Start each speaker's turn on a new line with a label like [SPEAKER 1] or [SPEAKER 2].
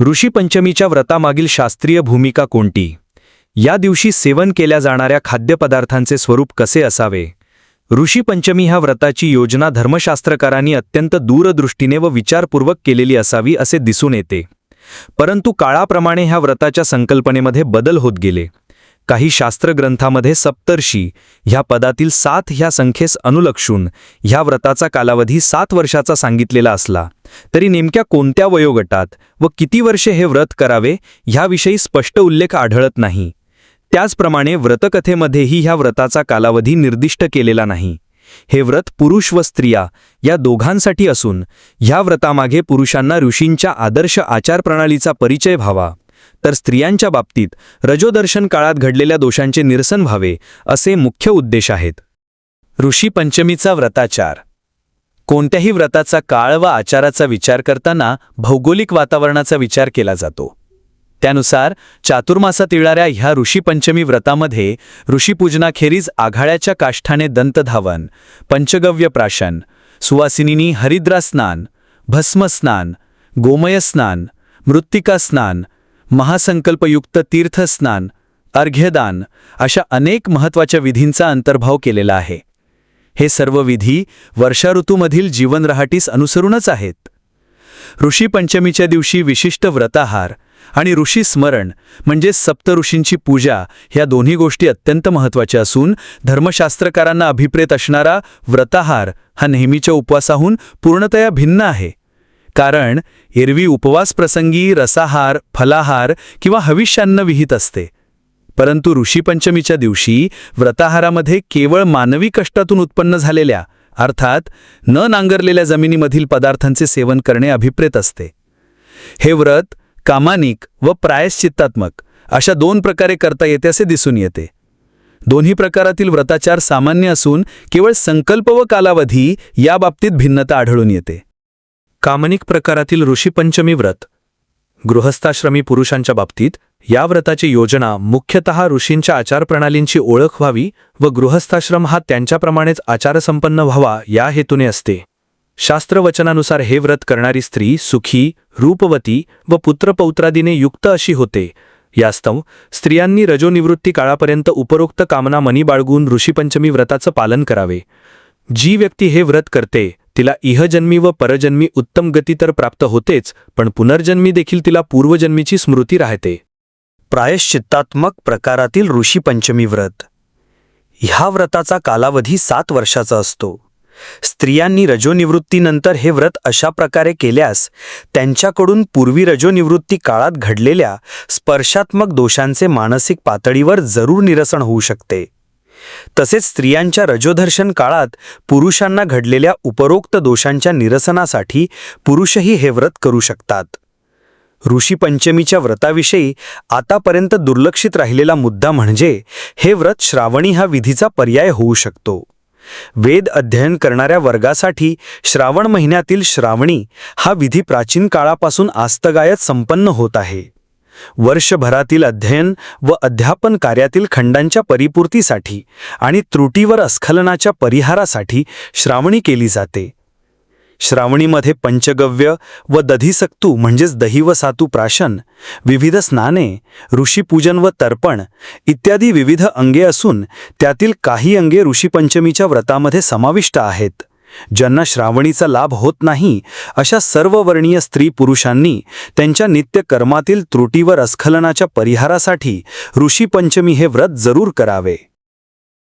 [SPEAKER 1] ऋषीपंचमीच्या व्रतामागील शास्त्रीय भूमिका कोणती? या दिवशी सेवन केल्या जाणाऱ्या खाद्यपदार्थांचे स्वरूप कसे असावे? ऋषीपंचमी ह्या व्रताची योजना धर्मशास्त्रकारांनी अत्यंत दूरदृष्टीने व विचारपूर्वक केलेली असावी असे दिसून येते. परंतु काळाप्रमाणे ह्या व्रताच्या संकल्पनेमध्ये बदल होत गेले. काही शास्त्रग्रंथामध्ये सप्तर्षी ह्या पदातील सात ह्या संख्येस अनुलक्षून ह्या व्रताचा कालावधी सात वर्षाचा सांगितलेला असला तरी नेमक्या कोणत्या वयोगटात व किती वर्षे हे व्रत करावे ह्याविषयी स्पष्ट उल्लेख आढळत नाही. त्याचप्रमाणे व्रतकथेमध्येही ह्या व्रताचा कालावधी निर्दिष्ट केलेला नाही. हे व्रत पुरुष व स्त्रिया या दोघांसाठी असून ह्या व्रतामागे पुरुषांना ऋषींच्या आदर्श आचारप्रणालीचा परिचय व्हावा. तर स्त्रियांच्या बाबतीत रजोदर्शन काळात घडलेल्या दोषांचे निरसन व्हावे असे मुख्य उद्देश आहेत. ऋषी पंचमीचा व्रताचार. कोणत्याही व्रताचा काळ व आचाराचा विचार करताना भौगोलिक वातावरणाचा विचार केला जातो. त्यानुसार चातुर्मासात येणाऱ्या ह्या ऋषीपंचमी व्रतामध्ये ऋषीपूजनाखेरीज आघाड्याच्या काष्ठाने दंतधावन पंचगव्य प्राशन सुवासिनीनी हरिद्रास्नान भस्मस्नान गोमयस्नान मृत्तिकास्नान मृत्तिका स्नान महासंकल्पयुक्त तीर्थस्नान अर्घ्यदान अशा अनेक महत्त्वाच्या विधींचा अंतर्भाव केलेला आहे. हे सर्व विधी वर्षा ऋतूमधील जीवनरहाटीस अनुसरूनच आहेत. ऋषीपंचमीच्या दिवशी विशिष्ट व्रताहार आणि ऋषी स्मरण म्हणजे सप्तऋषींची पूजा ह्या दोन्ही गोष्टी अत्यंत महत्त्वाच्या असून धर्मशास्त्रकारांना अभिप्रेत असणारा व्रताहार हा नेहमीच्या उपवासाहून पूर्णतया भिन्न आहे. कारण एरवी उपवास प्रसंगी रसाहार फलाहार किंवा हविष्यान्न विहित असते. परंतु ऋषीपंचमीच्या दिवशी व्रताहारामध्ये केवळ मानवी कष्टातून उत्पन्न झालेल्या अर्थात न नांगरलेल्या जमिनीमधील पदार्थांचे सेवन करणे अभिप्रेत असते. हे व्रत कामानिक व प्रायश्चित्तात्मक अशा दोन प्रकारे करता येते असे दिसून येते. दोन्ही प्रकारातील व्रताचार सामान्य असून केवळ संकल्प व कालावधी याबाबतीत भिन्नता आढळून येते. कामनिक प्रकारातील ऋषीपंचमी व्रत. गृहस्थाश्रमी पुरुषांच्या बाबतीत या व्रताची योजना मुख्यतः ऋषींच्या आचारप्रणालींची ओळख व्हावी व गृहस्थाश्रम हा त्यांच्याप्रमाणेच आचारसंपन्न व्हावा या हेतूने असते. शास्त्रवचनानुसार हे व्रत करणारी स्त्री सुखी रूपवती व पुत्रपौत्रादीने युक्त अशी होते. यास्तव स्त्रियांनी रजोनिवृत्ती काळापर्यंत उपरोक्त कामना मनी बाळगून ऋषीपंचमी व्रताचं पालन करावे. जी व्यक्ती हे व्रत करते तिला इहजन्मी व परजन्मी उत्तम गती तर प्राप्त होतेच पण पुनर्जन्मी देखील तिला पूर्वजन्मीची स्मृती राहते. प्रायश्चित्तात्मक प्रकारातील ऋषीपंचमी व्रत. ह्या व्रताचा कालावधी सात वर्षाचा असतो. स्त्रियांनी रजोनिवृत्तीनंतर हे व्रत अशा प्रकारे केल्यास त्यांच्याकडून पूर्वी रजोनिवृत्ती काळात घडलेल्या स्पर्शात्मक दोषांचे मानसिक पातळीवर जरूर निरसन होऊ शकते. तसेच स्त्रियांच्या रजोदर्शन काळात पुरुषांना घडलेल्या उपरोक्त दोषांच्या निरसनासाठी पुरुषही हे व्रत करू शकतात. ऋषीपंचमीच्या व्रताविषयी आतापर्यंत दुर्लक्षित राहिलेला मुद्दा म्हणजे हे व्रत श्रावणी हा विधीचा पर्याय होऊ शकतो. वेद अध्ययन करणाऱ्या वर्गासाठी श्रावण महिन्यातील श्रावणी हा विधी प्राचीन काळापासून आस्तगायत संपन्न होत आहे. वर्षभरातील अध्ययन व अध्यापन कार्यातील खंडांच्या परिपूर्तीसाठी आणि त्रुटीवर अस्खलनाच्या परिहारासाठी श्रावणी केली जाते. श्रावणीमध्ये पंचगव्य व दधिसक्तू म्हणजेच दही व सातू प्राशन विविध स्नाने ऋषीपूजन व तर्पण इत्यादी विविध अंगे असून त्यातील काही अंगे ऋषीपंचमीच्या व्रतामध्ये समाविष्ट आहेत. ज्यांना श्रावणीचा लाभ होत नाही अशा सर्व वर्णीय स्त्री पुरुषांनी त्यांच्या नित्य कर्मातील त्रुटीवर अस्खलनाच्या परिहारासाठी ऋषीपंचमी हे व्रत जरूर करावे.